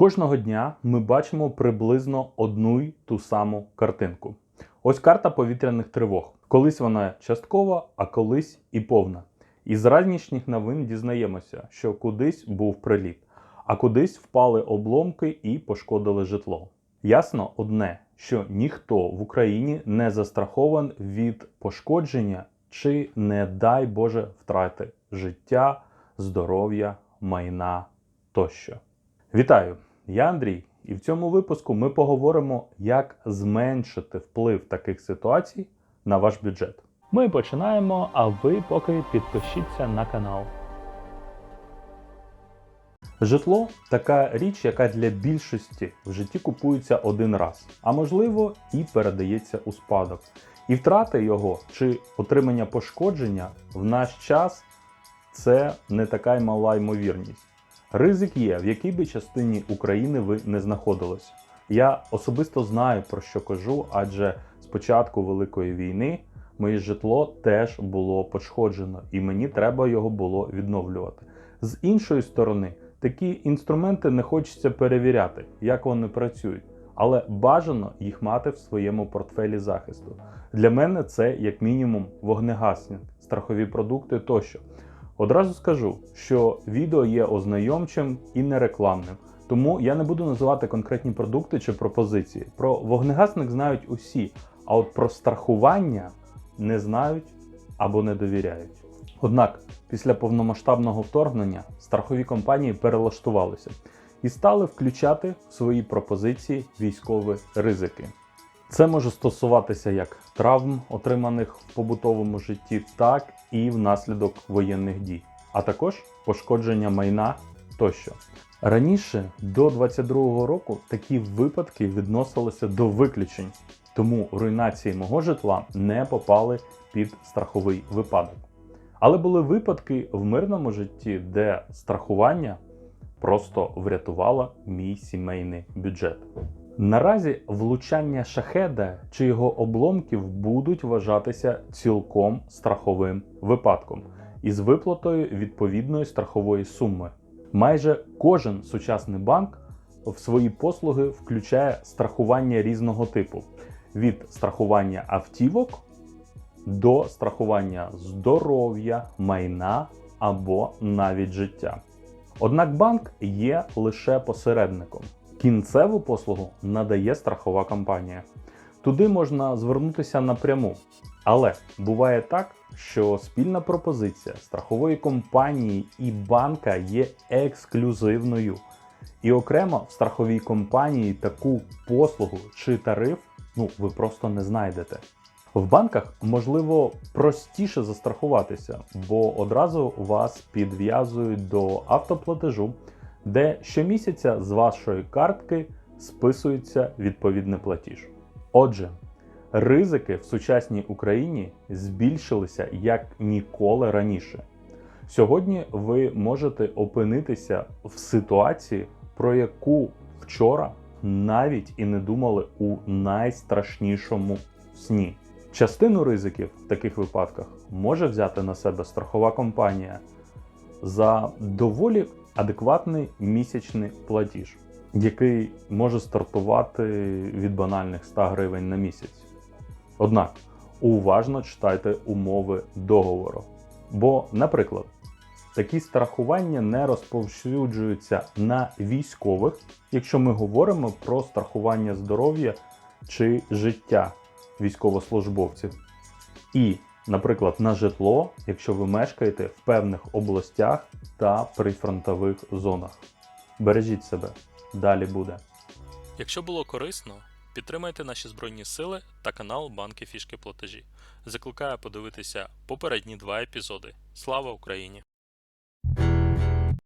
Кожного дня ми бачимо приблизно одну й ту саму картинку. Ось карта повітряних тривог. Колись вона часткова, а колись і повна. Із ранішніх новин дізнаємося, що кудись був приліт, а кудись впали обломки і пошкодили житло. Ясно одне, що ніхто в Україні не застрахований від пошкодження чи, не дай Боже, втрати життя, здоров'я, майна тощо. Вітаю! Я Андрій, і в цьому випуску ми поговоримо, як зменшити вплив таких ситуацій на ваш бюджет. Ми починаємо, а ви поки підпишіться на канал. Житло така річ, яка для більшості в житті купується один раз, а можливо і передається у спадок. І втрати його чи отримання пошкодження в наш час це не така й мала ймовірність. Ризик є, в якій би частині України ви не знаходились. Я особисто знаю про що кажу, адже з початку Великої війни моє житло теж було пошкоджено, і мені треба його було відновлювати. З іншої сторони, такі інструменти не хочеться перевіряти, як вони працюють, але бажано їх мати в своєму портфелі захисту. Для мене це як мінімум вогнегасник, страхові продукти тощо. Одразу скажу, що відео є ознайомчим і не рекламним, тому я не буду називати конкретні продукти чи пропозиції. Про вогнегасник знають усі, а от про страхування не знають або не довіряють. Однак, після повномасштабного вторгнення страхові компанії перелаштувалися і стали включати в свої пропозиції військові ризики. Це може стосуватися як травм, отриманих в побутовому житті, так і внаслідок воєнних дій, а також пошкодження майна тощо. Раніше до 22-го року такі випадки відносилися до виключень, тому руйнації мого житла не попали під страховий випадок. Але були випадки в мирному житті, де страхування просто врятувало мій сімейний бюджет. Наразі влучання шахеда чи його обломків будуть вважатися цілком страховим випадком із виплатою відповідної страхової суми. Майже кожен сучасний банк в свої послуги включає страхування різного типу: від страхування автівок до страхування здоров'я, майна або навіть життя. Однак банк є лише посередником. Кінцеву послугу надає страхова компанія. Туди можна звернутися напряму. Але буває так, що спільна пропозиція страхової компанії і банка є ексклюзивною. І окремо в страховій компанії таку послугу чи тариф ну, ви просто не знайдете. В банках можливо простіше застрахуватися, бо одразу вас підв'язують до автоплатежу, де щомісяця з вашої картки списується відповідний платіж. Отже, ризики в сучасній Україні збільшилися як ніколи раніше. Сьогодні ви можете опинитися в ситуації, про яку вчора навіть і не думали у найстрашнішому сні. Частину ризиків в таких випадках може взяти на себе страхова компанія за доволі адекватний місячний платіж, який може стартувати від банальних 100 гривень на місяць. Однак уважно читайте умови договору. Бо, наприклад, такі страхування не розповсюджуються на військових, якщо ми говоримо про страхування здоров'я чи життя військовослужбовців. І, наприклад, на житло, якщо ви мешкаєте в певних областях та прифронтових зонах. Бережіть себе, далі буде. Якщо було корисно, підтримайте наші збройні сили та канал Банки Фішки Платежі. Закликаю подивитися попередні два епізоди. Слава Україні!